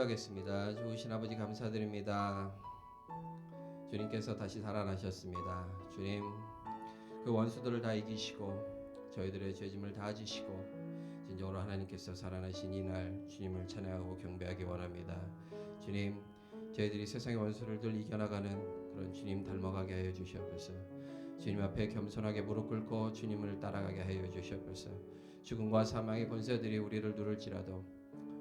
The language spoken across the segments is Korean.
기도하겠습니다. 좋으신 아버지 감사드립니다. 주님께서 다시 살아나셨습니다. 주님 그 원수들을 다 이기시고 저희들의 죄짐을 다 지시고 진정으로 하나님께서 살아나신 이날 주님을 찬양하고 경배하기 원합니다. 주님 저희들이 세상의 원수를 늘 이겨나가는 그런 주님 닮아가게 하여 주시옵소서. 주님 앞에 겸손하게 무릎 꿇고 주님을 따라가게 하여 주시옵소서. 죽음과 사망의 권세들이 우리를 누를지라도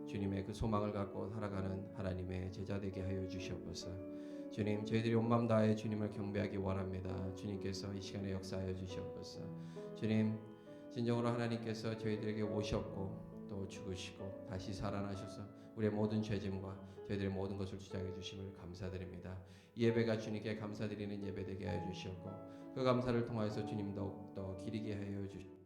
주님의 그 소망을 갖고 살아가는 하나님의 제자 되게 하여 주시옵소서. 주님, 저희들이 온 마음 다해 주님을 경배하기 원합니다. 주님께서 이 시간에 역사하여 주시옵소서. 주님, 진정으로 하나님께서 저희들에게 오셨고 또 죽으시고 다시 살아나셔서 우리의 모든 죄짐과 저희들의 모든 것을 주장해 주심을 감사드립니다. 이 예배가 주님께 감사드리는 예배 되게 하여 주시옵고 그 감사를 통하여서 주님 더욱더 기리게 하여 주시옵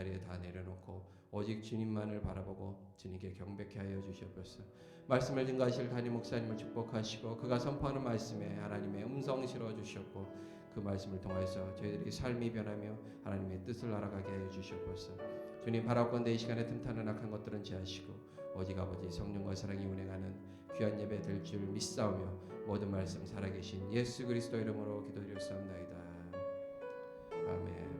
자리에 다 내려놓고 오직 주님만을 바라보고 주님께 경배케 하여 주시옵소서. 말씀을 증거하실 담임 목사님을 축복하시고 그가 선포하는 말씀에 하나님의 음성 실어 주시옵고 그 말씀을 통해서 저희들이 삶이 변하며 하나님의 뜻을 알아가게 하여 주시옵소서. 주님 바라건대 이 시간에 틈타는 악한 것들은 제하시고 오직 아버지 성령과 사랑이 운행하는 귀한 예배 될 줄 믿사오며 모든 말씀 살아계신 예수 그리스도 이름으로 기도드렸사옵나이다. 아멘.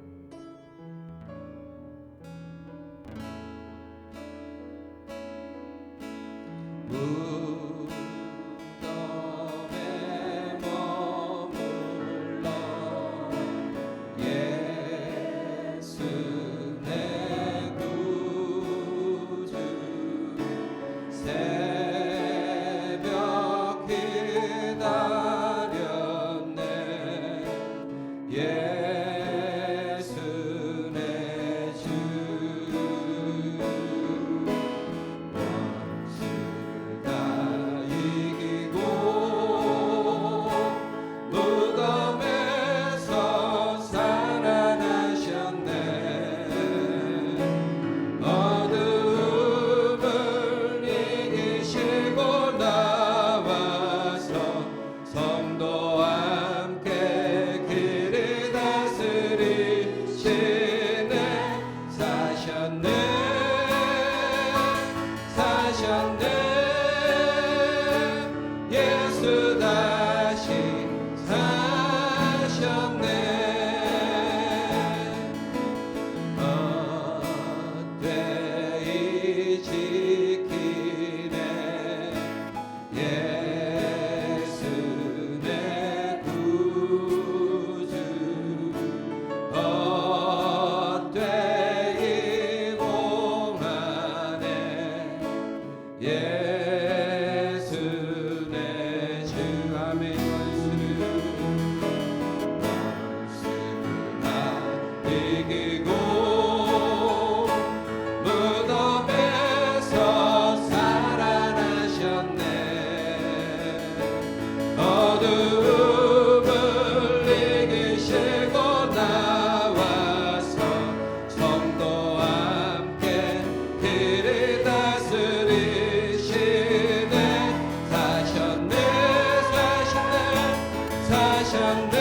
사셨네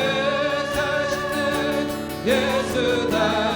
사셨네 예수 다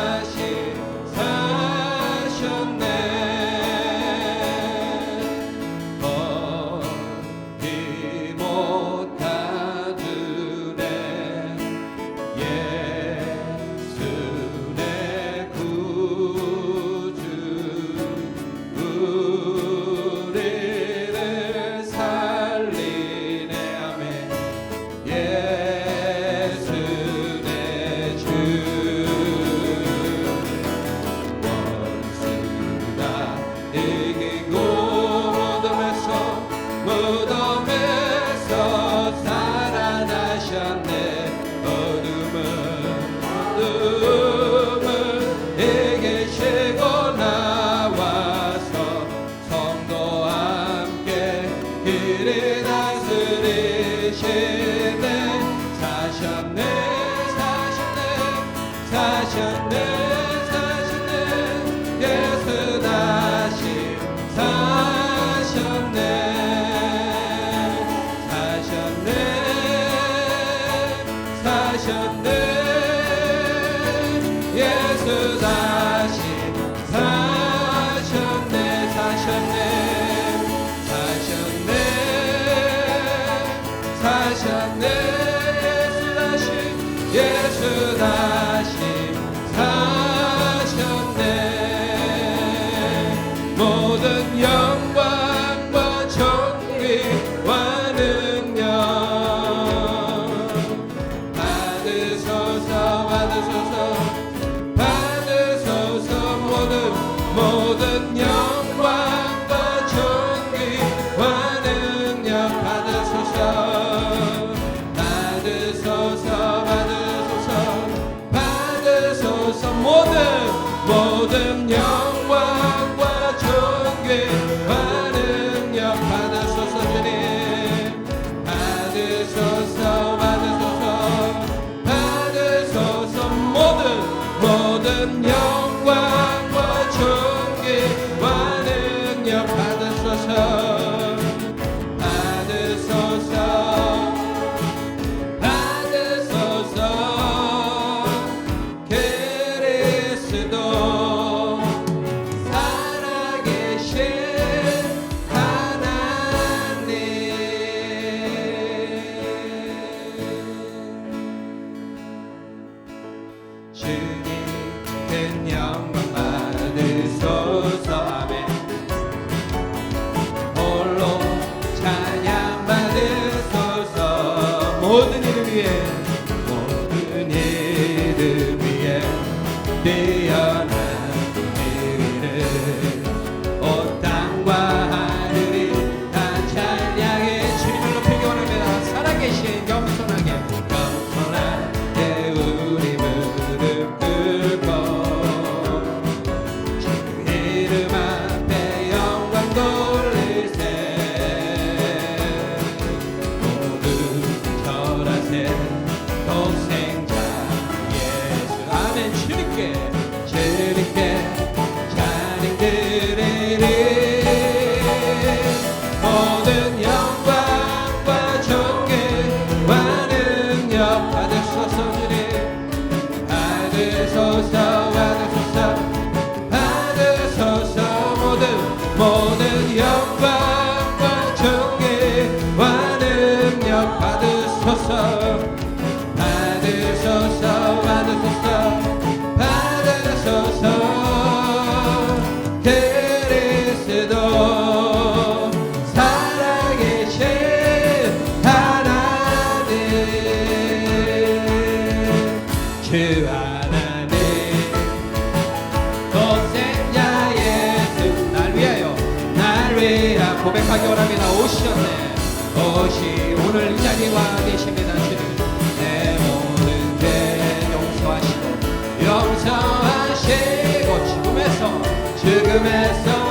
장사하시고 지금에서 지금에서.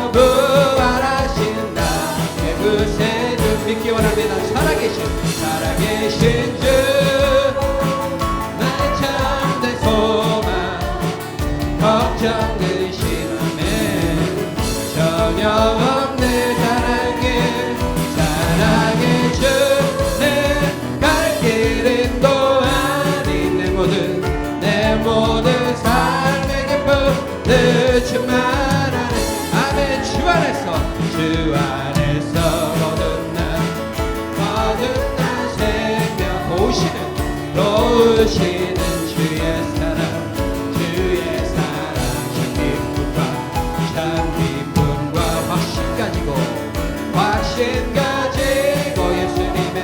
넣으시는 주의 사랑 주의 사랑 참 기쁨과 참 기쁨과 확신 가지고 확신 가지고 예수님의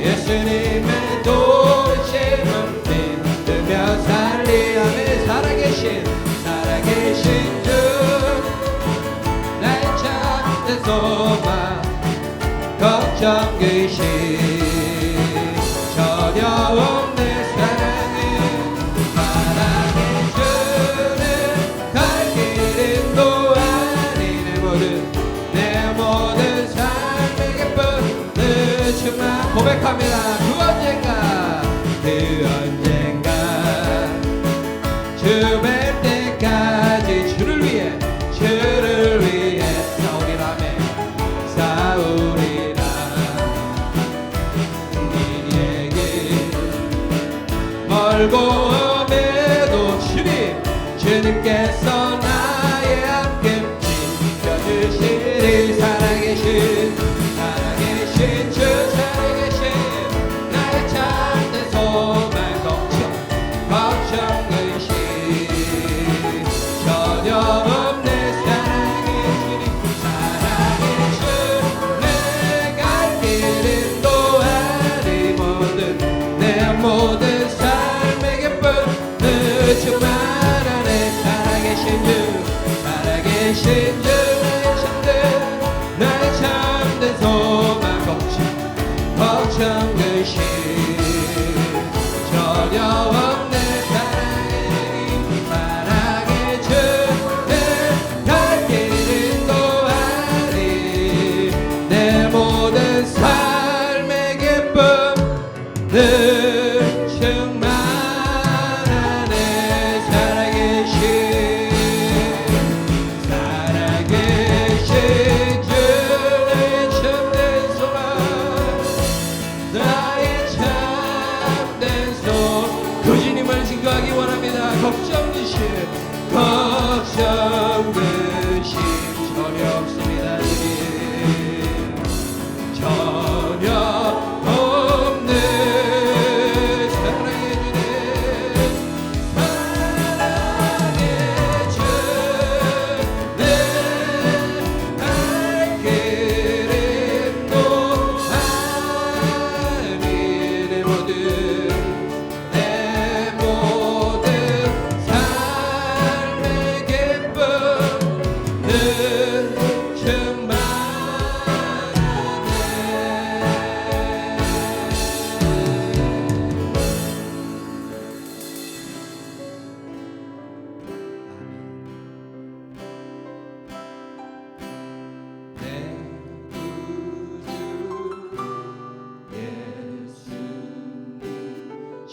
예수님의 도심을 믿으며 살리 아멘 살아계신 살아계신 주날 찾는 소망 걱정 귀신 주만 고백합니다.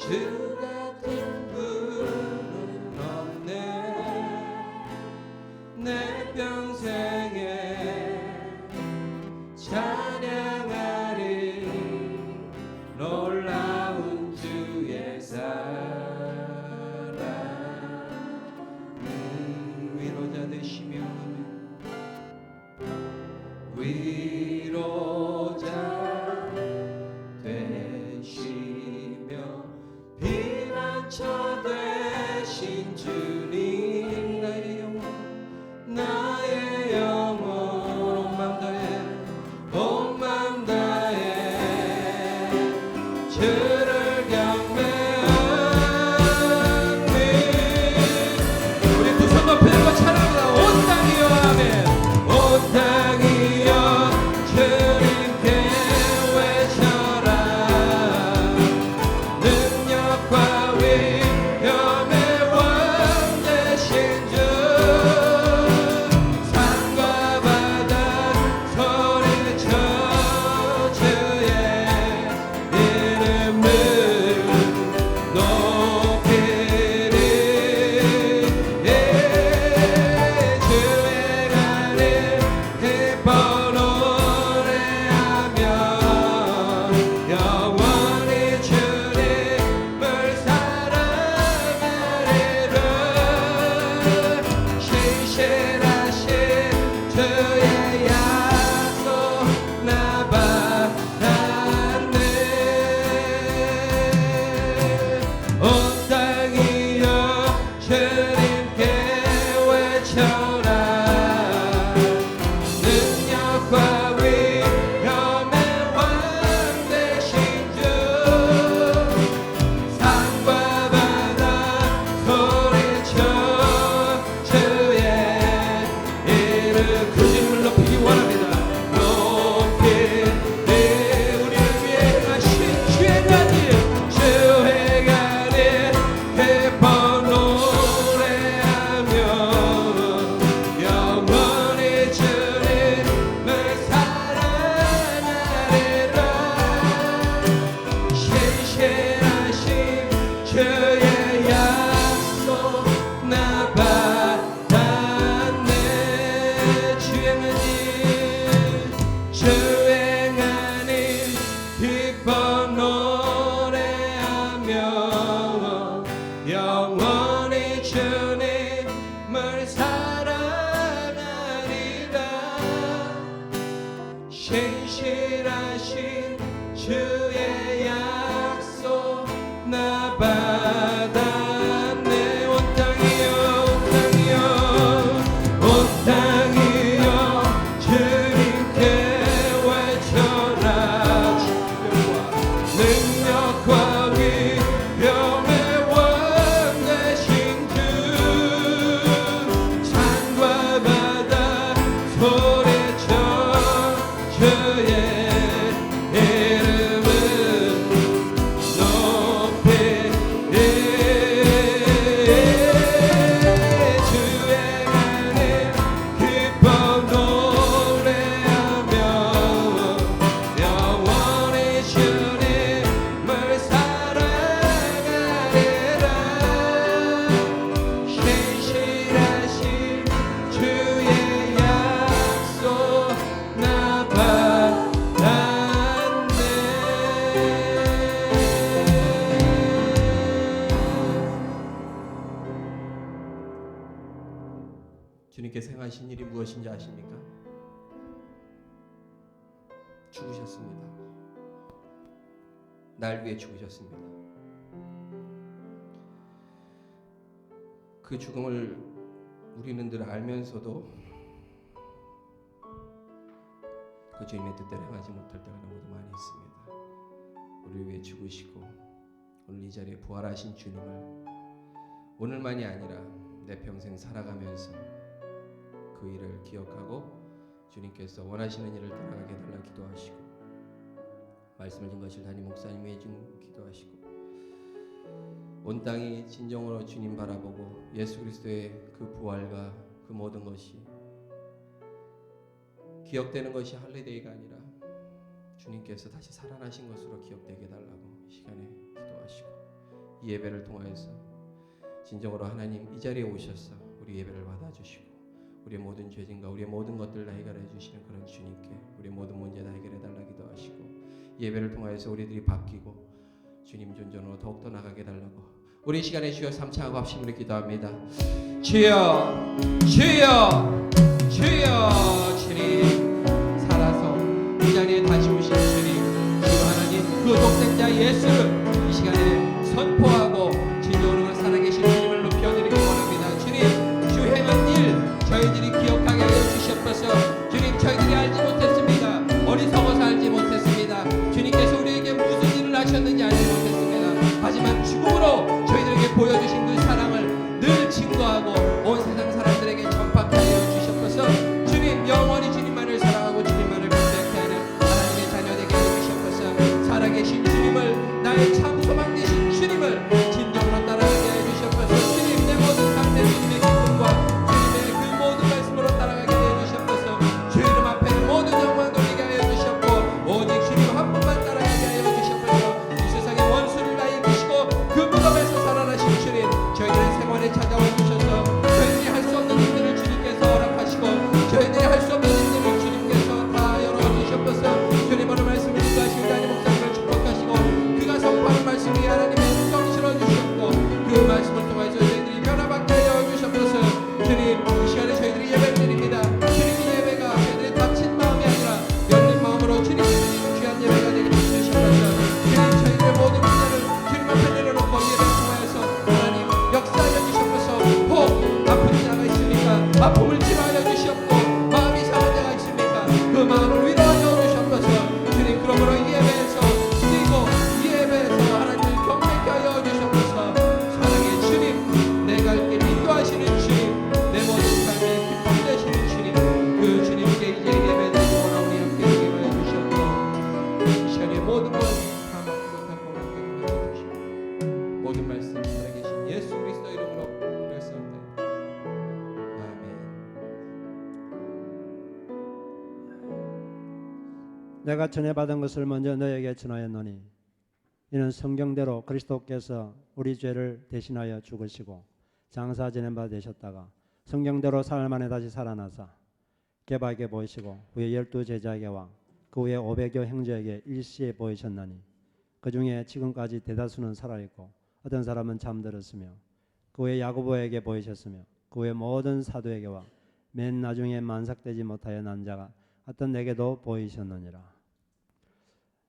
주같 주님께서 행하신 일이 무엇인지 아십니까? 죽으셨습니다. 날 위해 죽으셨습니다. 그 죽음을 우리는 늘 알면서도 그 주님의 뜻대로 행하지 못할 때가 너무도 많이 있습니다. 우리 위해 죽으시고 오늘 이 자리에 부활하신 주님을 오늘만이 아니라 내 평생 살아가면서 그 일을 기억하고 주님께서 원하시는 일을 따라가게 달라 기도하시고 말씀을 준 것을 담임 목사님이 해준 기도하시고 온 땅이 진정으로 주님 바라보고 예수 그리스도의 그 부활과 그 모든 것이 기억되는 것이 할리데이가 아니라 주님께서 다시 살아나신 것으로 기억되게 달라고 이 시간에 기도하시고 이 예배를 통하여서 진정으로 하나님 이 자리에 오셔서 우리 예배를 받아주시고 우리의 모든 죄진과 우리의 모든 것들 다 해결해 주시는 그런 주님께 우리의 모든 문제 다 해결해 달라 기도하시고 이 예배를 통하여서 우리들이 바뀌고 주님 존전으로 더욱더 나가게 달라고 우리 이 시간에 주여 삼창하고 합심으로 기도합니다. 주여 주여 주여 주님 내가 전해받은 것을 먼저 너에게 전하였노니 이는 성경대로 그리스도께서 우리 죄를 대신하여 죽으시고 장사 지낸 바 되셨다가 성경대로 사흘 만에 다시 살아나사 개바에게 보이시고 후에 열두 제자에게 와 그 후에 오백여 형제에게 일시에 보이셨나니 그 중에 지금까지 대다수는 살아있고 어떤 사람은 잠들었으며 그 후에 야고보에게 보이셨으며 그 후에 모든 사도에게와 맨 나중에 만삭되지 못하여 난 자가 어떤 내게도 보이셨느니라.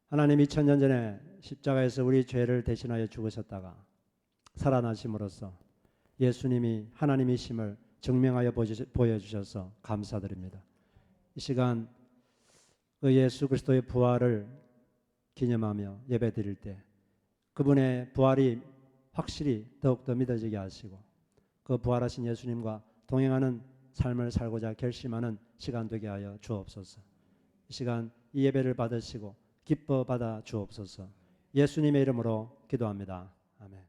하나님 2000년 전에 십자가에서 우리 죄를 대신하여 죽으셨다가 살아나심으로써 예수님이 하나님이심을 증명하여 보여주셔서 감사드립니다. 이 시간 그 예수 그리스도의 부활을 기념하며 예배드릴 때 그분의 부활이 확실히 더욱더 믿어지게 하시고 그 부활하신 예수님과 동행하는 삶을 살고자 결심하는 시간 되게 하여 주옵소서. 이 시간 이 예배를 받으시고 기뻐 받아 주옵소서. 예수님의 이름으로 기도합니다. 아멘.